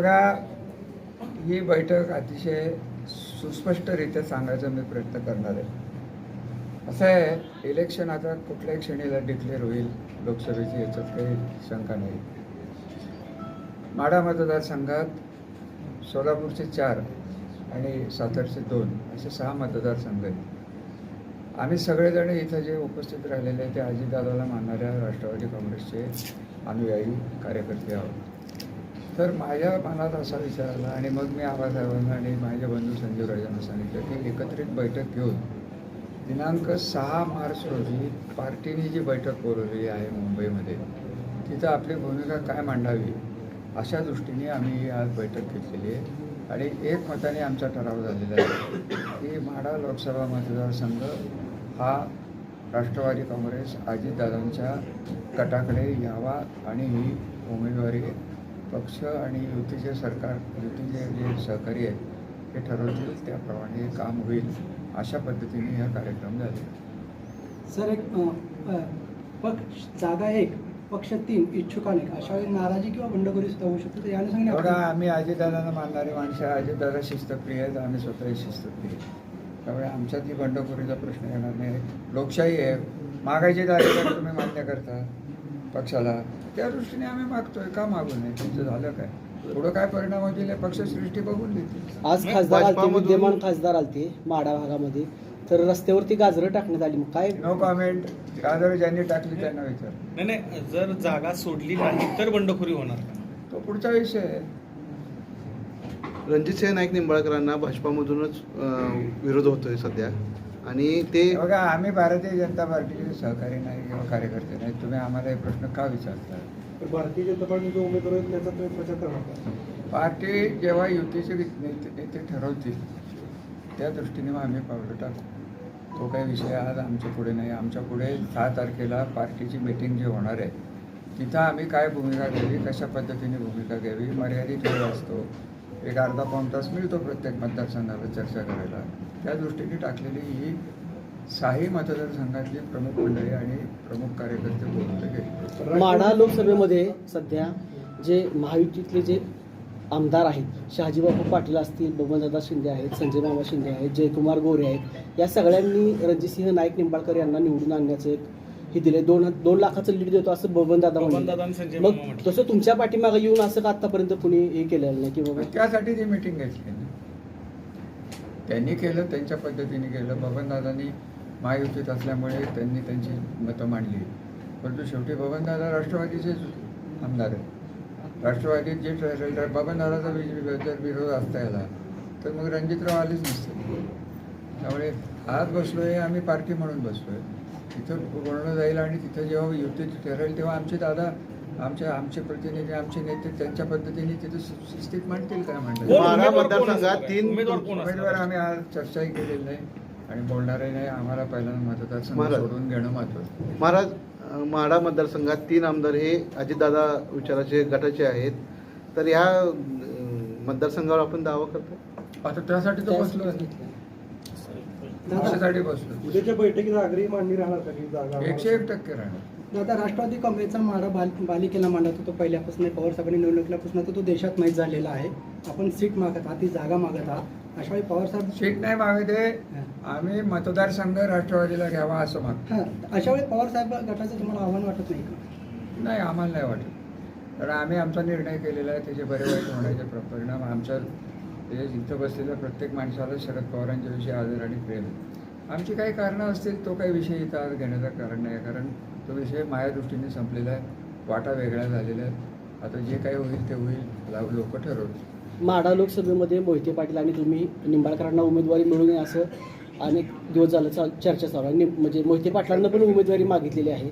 बघा ही बैठक अतिशय सुस्पष्टरित्या सांगायचा मी प्रयत्न करणार आहे. असं आहे इलेक्शन आता कुठल्याही क्षणीला डिक्लेअर होईल लोकसभेची याच्यात काही शंका नाही. माढा मतदारसंघात सोलापूरचे चार आणि सातारचे दोन असे सहा मतदारसंघ आहेत. आम्ही सगळेजण इथं जे उपस्थित राहिलेले आहेत ते अजितदादाला मानणाऱ्या राष्ट्रवादी काँग्रेसचे अनुयायी कार्यकर्ते आहोत. तर माझ्या मनात असा विचार आला आणि मग मी आबासाहेबांना आणि माझे बंधू संजीव राजांना सांगितलं की एकत्रित बैठक घेऊन दिनांक सहा मार्च रोजी पार्टीने जी बैठक बोलवलेली आहे मुंबईमध्ये तिथं आपली भूमिका काय मांडावी अशा दृष्टीने आम्ही आज बैठक घेतलेली आहे. आणि एक मताने आमचा ठराव झालेला आहे की माढा लोकसभा मतदारसंघ हा राष्ट्रवादी काँग्रेस अजितदादांच्या गटाकडे यावा आणि ही उमेदवारी पक्ष आणि युतीचे सरकार युतीचे जे सहकारी आहेत ते ठरवतील त्याप्रमाणे काम होईल अशा पद्धतीने हा कार्यक्रम झाले सर एक पक्ष जागा एक पक्ष तीन इच्छुक अनेक अशा वेळी नाराजी किंवा बंडखोरी सुद्धा होऊ शकते याने बघा सांगणे आम्ही अजितदादांना मानणारी माणसं. अजितदादा शिस्तप्रिय आहेत आम्ही स्वतःही शिस्तप्रिय. त्यामुळे आमच्यात ही बंडखोरीचा प्रश्न येणार नाही लोकशाही आहे मागायचे दारिद्र्य तुम्ही मान्य करता पक्षाला त्या दृष्टीने आम्ही मागतोय का मागू नये? तुमचं झालं काय? पुढं काय परिणाम होतील हे पक्षसृष्टी बघून देतील. आज खासदार आलते विद्यमान खासदार आलते माडा भागामध्ये. तर रस्त्यावरती गाजरं टाकण्यात आली मग काय? नो कॉमेंट गाजर ज्यांनी टाकली त्यांना विचार. नाही नाही जर जागा सोडली नाही तर बंडखोरी होणार का? तो पुढचा विषय आहे. रणजितसिंह नाईक निंबाळकरांना भाजपामधूनच विरोध होतोय सध्या. आणि ते बघा आम्ही भारतीय जनता पार्टीचे सहकारी नाही किंवा कार्यकर्ते नाही. तुम्ही आम्हाला हे प्रश्न का विचारता? भारतीय जनता पार्टीचे उमेदवार आहेत त्याचा तुम्ही प्रचार करणार? पार्टी जेव्हा युतीचे नेते नेते ठरवतील त्या दृष्टीने मग आम्ही पावलं टाकू. तो काही विषय आज आमच्या पुढे नाही. आमच्या पुढे सहा तारखेला पार्टीची मिटिंग जी होणार आहे तिथं आम्ही काय भूमिका घ्यावी कशा पद्धतीने भूमिका घ्यावी मर्यादित वेळ असतो एक अर्धा पाऊण तास मिळतो प्रत्येक मतदारसंघाला चर्चा करायला. त्या दृष्टीने टाकलेली ही साही मतदारसंघातली प्रमुख मंडळी आणि प्रमुख कार्यकर्ते बोलले गेले माढा लोकसभेमध्ये सध्या जे महायुतीतले जे आमदार आहेत शहाजीबापू पाटील असतील बबनदादा शिंदे आहेत संजय मामा शिंदे आहेत जयकुमार गोरे आहेत या सगळ्यांनी रणजितसिंह नाईक निंबाळकर यांना निवडून आणण्याचं एक हे दिले. दोन दोन लाखाचं लीड देतो असं म्हणले. मामा मग. तसं तुमच्या पाठीमागे येऊन असं का आतापर्यंत कुणी हे केलेलं नाही की बाबा? त्यासाठी ती मिटिंग घेतली त्यांनी केलं त्यांच्या पद्धतीने केलं. बबनदादांनी महायुतीत असल्यामुळे त्यांनी त्यांची मतं मांडली. परंतु शेवटी बबनदादा राष्ट्रवादीचेच आमदार आहेत. राष्ट्रवादीत जे ठरेल तर बबनदादाचा जर विरोध असता याला तर मग रणजितराव आलेच नसते त्यामुळे आज बसलोय आम्ही पार्टी म्हणून बसलोय. तिथं बोलणं जाईल आणि तिथं जेव्हा युती ठरेल तेव्हा आमचे दादा आमचे आमचे प्रतिनिधी आमचे नेते त्यांच्या पद्धतीने तिथं सु- शिस्तीत मांडतील काय म्हणतात? तीन- उमेदवार? आम्ही आज चर्चाही केलेली नाही आणि बोलणारही नाही आम्हाला पहिल्यांदा मतदारसंघ. सोडून घेणं महत्वाचं महाराज माढा मतदारसंघात तीन आमदार हे अजितदादा विचाराचे गटाचे आहेत तर या अं, मतदारसंघावर आपण दावा करतो आता त्यासाठी तो बसलो बसलो. उद्याच्या बैठकीत आग्रही मांडणी राहणार का जागा एकशे एक टक्के राहणार. दादा राष्ट्रवादी काँग्रेसचा माडा बाल बालिकेला मांडत होतो पहिल्यापासून. पवार साहेबांनी निवडणुकीपासून तर तो देशात माहीत झालेला आहे. आपण सीट मागत आहात ती जागा मागत आहात. अशा वेळी पवार साहेब सीट नाही मागते आम्ही मतदारसंघ राष्ट्रवादीला घ्यावा असं मागतो. हां. अशा वेळी पवार साहेब गटाचं तुम्हाला आव्हान वाटत नाही का? नाही आम्हाला नाही वाटत. कारण आम्ही आमचा निर्णय केलेला आहे. त्याचे बरे वाईट होण्याचे प्र- परिणाम आमच्या हे इथं बसलेल्या प्रत्येक माणसाला शरद पवारांच्या विषयी आदर आणि प्रेम. आहे. आमची काही कारणं असतील तो काही विषय इथं आज घेण्याचं कारण नाही कारण तो विषय माझ्या दृष्टीने संपलेला आहे वाटा वेगळ्या झालेल्या आहेत. आता जे काही होईल ते होईल लोक ठरवतील. माढा लोकसभेमध्ये मोहिते पाटील आणि तुम्ही निंबाळकरांना उमेदवारी मिळू नये असं अनेक दिवस झालं चाल चर्चा चालू आहे. म्हणजे मोहिते पाटलांना पण उमेदवारी मागितलेली आहे.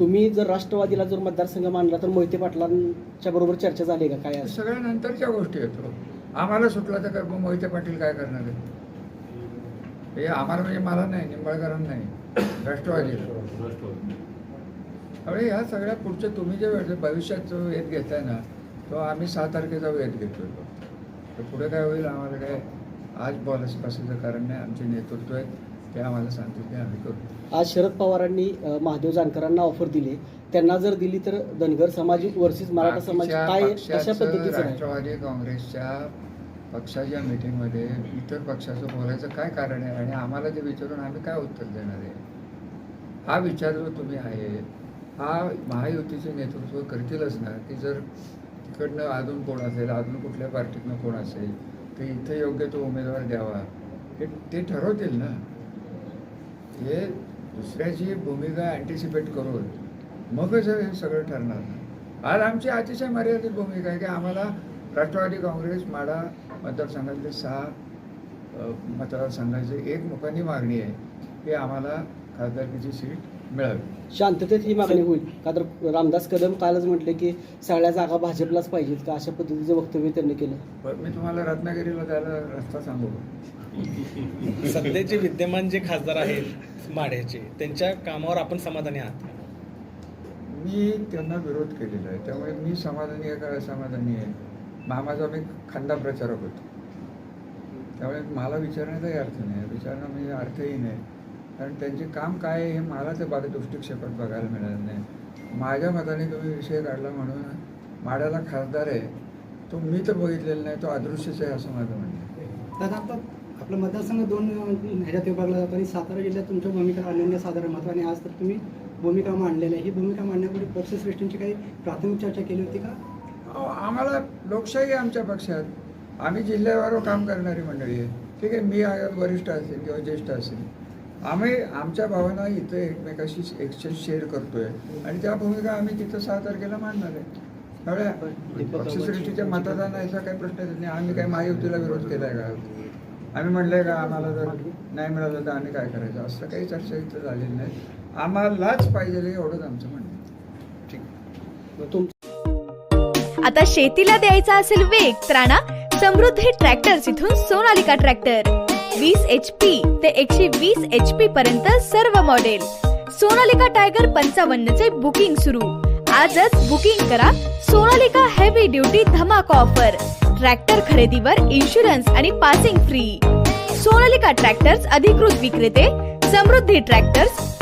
तुम्ही जर राष्ट्रवादीला जर मतदारसंघ मानला तर मोहिते पाटलांच्या बरोबर चर्चा झाली आहे का? काय सगळ्या नंतरच्या गोष्टी येतो आम्हाला सुटला तर काय- मग मोहिते पाटील काय करणार आहे हे आम्हाला म्हणजे मला नाही निंबाळकरांना नाही. राष्ट्रवादी. त्यामुळे ह्या सगळ्या पुढचे तुम्ही जे वेळ- भविष्यात जो वेध घेताय ना तो आम्ही सहा तारखेचा वेध घेतो तर पुढे काय होईल? आम्हाला काय आज बॉलच बसायचं कारण नाही आमचे नेतृत्व आहेत ते आम्हाला सांगतील ते आम्ही करू. आज शरद पवारांनी महादेव जानकरांना ऑफर दिली. त्यांना जर दिली तर धनगर समाज वर्सेस मराठा समाज काय कशा पद्धतीचं राष्ट्रवादी काँग्रेसच्या पक्षाच्या मीटिंगमध्ये इतर पक्षाचं बोलायचं काय कारण आहे? आणि आम्हाला ते विचारून आम्ही काय उत्तर देणार आहे? हा विचार जो तुम्ही आहे हा महायुतीचे नेतृत्व करतीलच ना की जर तिकडनं अजून कोण असेल अजून कुठल्या पार्टीतनं कोण असेल तर इथं योग्य तो उमेदवार द्यावा. हे ते ठरवतील ना. हे दुसऱ्याची भूमिका अँटिसिपेट करून मगच हे सगळं ठरणार ना आज आमची अतिशय मर्यादित भूमिका आहे की आम्हाला राष्ट्रवादी काँग्रेस माडा मतदारसंघातले सहा मतदारसंघाची एक मुखानी मागणी आहे की आम्हाला खासदारकीची सीट मिळावी. शांततेत ही मागणी होईल. का तर रामदास कदम कालच म्हटले की सगळ्या जागा भाजपलाच पाहिजेत का? अशा पद्धतीचं वक्तव्य त्यांनी केलं. पण मी तुम्हाला रत्नागिरीला जायला रस्ता सांगू सध्याचे विद्यमान जे खासदार आहेत माढ्याचे त्यांच्या कामावर आपण समाधानी आहात. मी त्यांना विरोध केलेला आहे. त्यामुळे मी समाधानी आहे का असमाधानी आहे? मामाचा मी खंडा प्रचारक होतो. त्यामुळे मला विचारण्याचाही अर्थ नाही. विचारणं म्हणजे अर्थही नाही. कारण त्यांचे काम काय आहे हे मला ते बाग दृष्टिक्षेपात बघायला मिळालं नाही. माझ्या मताने तुम्ही विषय काढला म्हणून माड्याला खासदार आहे. तो मी तर बघितलेला नाही तो अदृश्यच आहे असं माझं म्हणणं दादा आता आपलं मतदारसंघ दोन ह्याच्यात विभागला जातो आणि सातारा जिल्ह्यात तुमच्या भूमिका अनन्य साधारण महत्त्व आणि आज तर तुम्ही भूमिका मांडलेल्या आहे. ही भूमिका मांडण्यापूर्वी पक्षश्रेष्ठींची काही प्राथमिक चर्चा केली होती का? अहो, आम्हाला लोकशाही आहे आमच्या पक्षात. आम्ही जिल्ह्यावर काम करणारी मंडळी आहे. ठीक आहे मी वरिष्ठ असेल किंवा ज्येष्ठ असेल. आम्ही आमच्या भावना इथं एकमेकाशी एक्सचेंज शेअर करतोय. आणि त्या भूमिका आम्ही तिथं सहा तारखेला मांडणार आहे. त्यामुळे पक्षश्रेष्ठीच्या मतदानाचा काही प्रश्न येत नाही. आम्ही काय महायुतीला विरोध केलाय का? आम्ही म्हणलंय का आम्हाला जर नाही मिळालं तर आम्ही काय करायचं? असं काही चर्चा इथं झालेली नाही. आम्हालाच पाहिजे एवढंच आमचं म्हणणं. ठीक आता शेतीला द्यायचा असेल वेग तर आणा समृद्धी ट्रॅक्टर्स इथून सोनालिका ट्रॅक्टर. वीस एच पी ते एकशे वीस एच पी पर्यंत सर्व मॉडेल सोनालिका टायगर पंचावन्न चे बुकिंग सुरू. आजच बुकिंग करा सोनालिका हेवी ड्युटी धमाका ऑफर ट्रॅक्टर खरेदीवर इन्शुरन्स आणि पासिंग फ्री सोनालिका ट्रॅक्टर्स अधिकृत विक्रेते समृद्धी ट्रॅक्टर्स